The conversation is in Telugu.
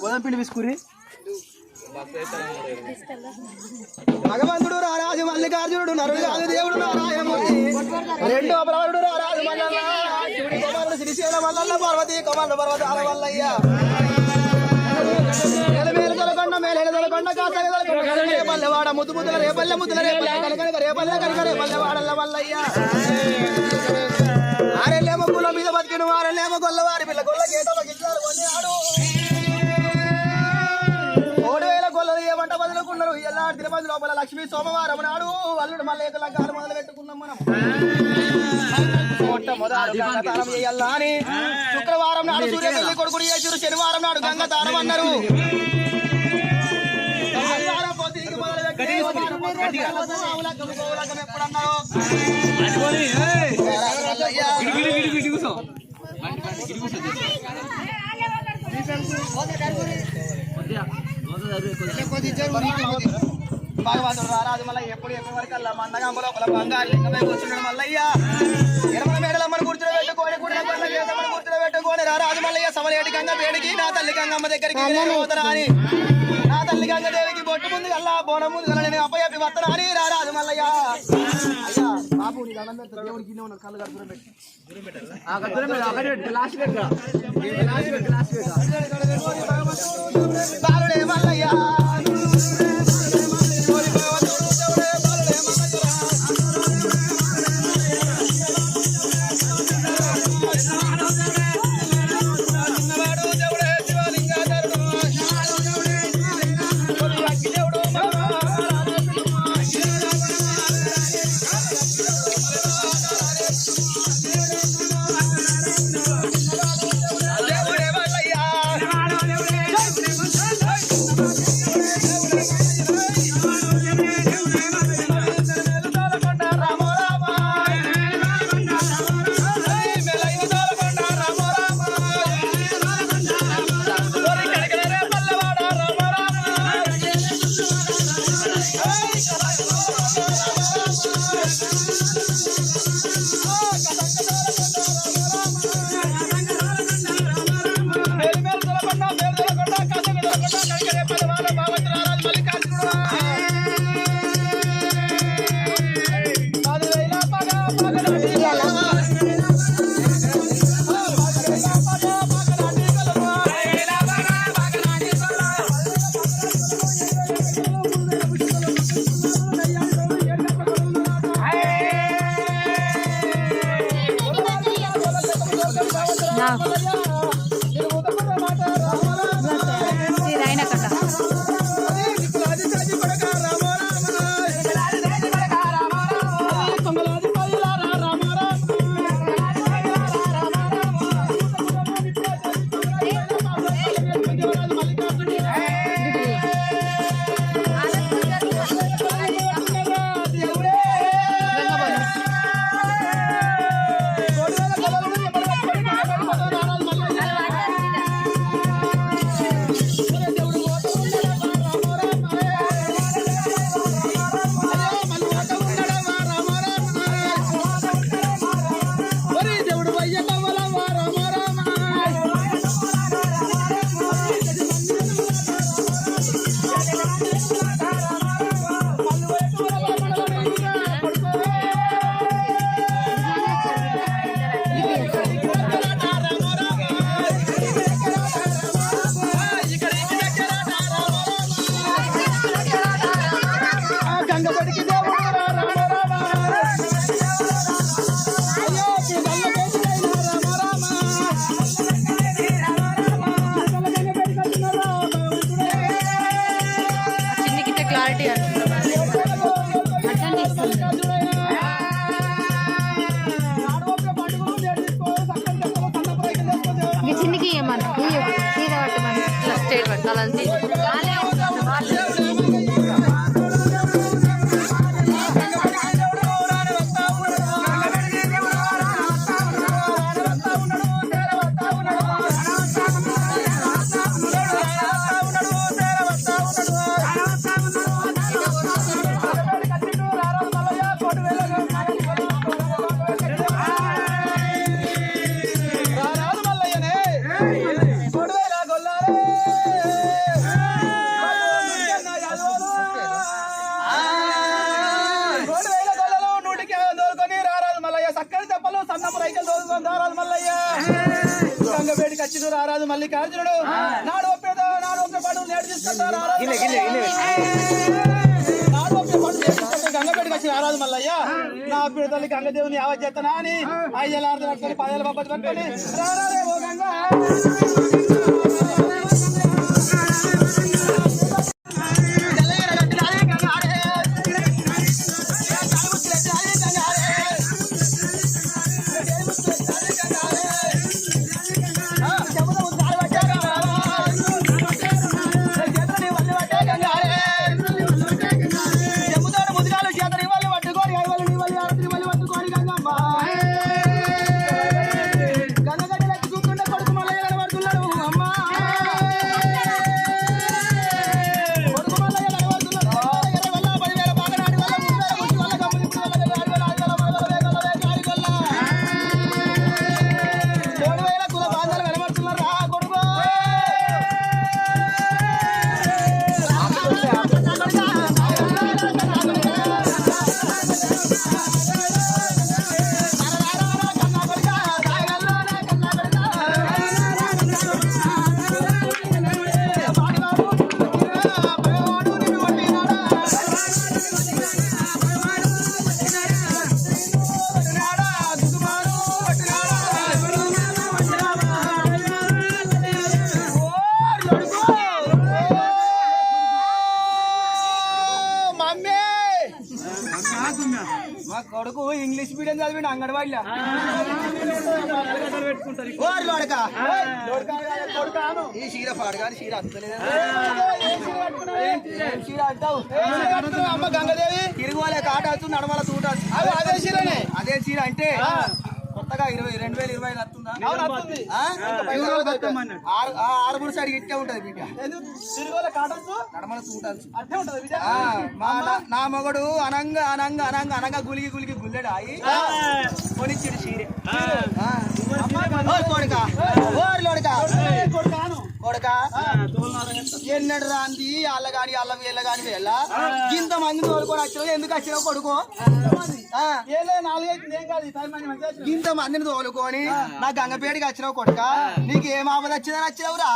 గోధుమ పిండి విసుకురి భగవంతుడు రారాజు మల్లికార్జునుడు నరుడు కాదు దేవుడు నారాయణమూర్తి. రెండో ప్రవరుడు రారాజు మల్లన్న శ్రీశైల మల్లన్న పార్వతి కుమారుడు పర్వతాల వల్లయ్య. మేలు తొలకొండ మేలేలు తొలకొండ కాసగ రేపల్లెవాడ ముద్దు ముద్దుల రేపల్లె ముద్దుల రేపల్లె కనకనక రేపల్లె కనక రేపల్లెవాడల్ల వల్లయ్య. ఆరెల్లేమో కుల మీద బతికిన ఆరెల్లేమో గొల్లవారు పిల్ల గొల్ల గేటలో గిట్టాలు కొన్నాడు మూడు వేల గొల్లలు ఏమంట వదులుకున్నారు ఎలా తిరుపతి లోపల లక్ష్మీ సోమవారం నాడు అల్లుడు మళ్ళీ లంకాలు మొదలు పెట్టుకున్నాం మనం అని శుక్రవారం నాడు సూర్యపల్లి కొడుకుడు చేసారు శనివారం నాడు గంగతారం అన్నారు శనివారం భగవంతుడు రారాజు మళ్ళీ ఎప్పుడు వరకు అలా బంగారు కూర్చున్నాడు మల్లయ్య ఇరవై మేడలమ్మని కూర్చుని పెట్టుకొని కూడా కూర్చుని రారాజు మల్లయ్య సమలేటి గంగ నా తల్లి గంగమ్మ దగ్గరికి అని నా తల్లి గంగ బొట్టు ముందు కల్లా బోనం ముందు కల్లా నేను అప్పయ్యప్పి వస్తానా అని రారాజు మల్లయ్య అయ్యా బాబు నీ దండం పెడతా దేవుడికి ఇన్నే కళ్ళు కడుపురం పెట్టి దారాలు మల్లయ్య. గంగవేడి కచ్చిదూరు ఆరాధు మల్లికార్జునుడు. నాడు ఒప్పేదో? నాడు ఒప్పే పాటలు నేడు తీసుకుంటారు నాడు ఒప్పే పాటలు నేర్చుకుంటారు గంగవేడి కచ్చిన మల్లయ్య. నా పిడ తల్లి గంగదేవుని యావత్ చేస్తానా అని అయ్యలారు పదేళ్ళ బాబా పట్టుకొని రారే ఓ గంగా. చదివిండు అంగన్వాడిలో? ఓరి లోడక. కొడుకాను. ఈ చీర పాడు కానీ చీర అత్తలేదు. ఏం చీర? అంటావు? అమ్మ గంగదేవి? తిరుగులే కాట వస్తుంది నడమల తూట అదే అదే చీరనే. అదే చీర అంటే ఇరవై రెండు వేల ఇరవై ఐదు వస్తుందా? సైడ్ ఇట్టే ఉంటది బిడ్డ. నా- మొగడు అనంగా అనంగా అనంగా అనంగా గులిగి గులిగి గుల్లెడు అయి కొనిచ్చిడు చీరే. కొడుక. కొడుక? ఎన్నడు రాంది? అల్ల గాని అల్ల వీళ్ళ గాని వీళ్ళ? ఇంత మంది తోలుకొని వచ్చినావు ఎందుకు వచ్చినావు కొడుకు. ఇంత మందిని తోలుకొని నా గంగపేటకి వచ్చినావు కొడుక. నీకు ఏం ఆపద వచ్చిందని వచ్చినావురా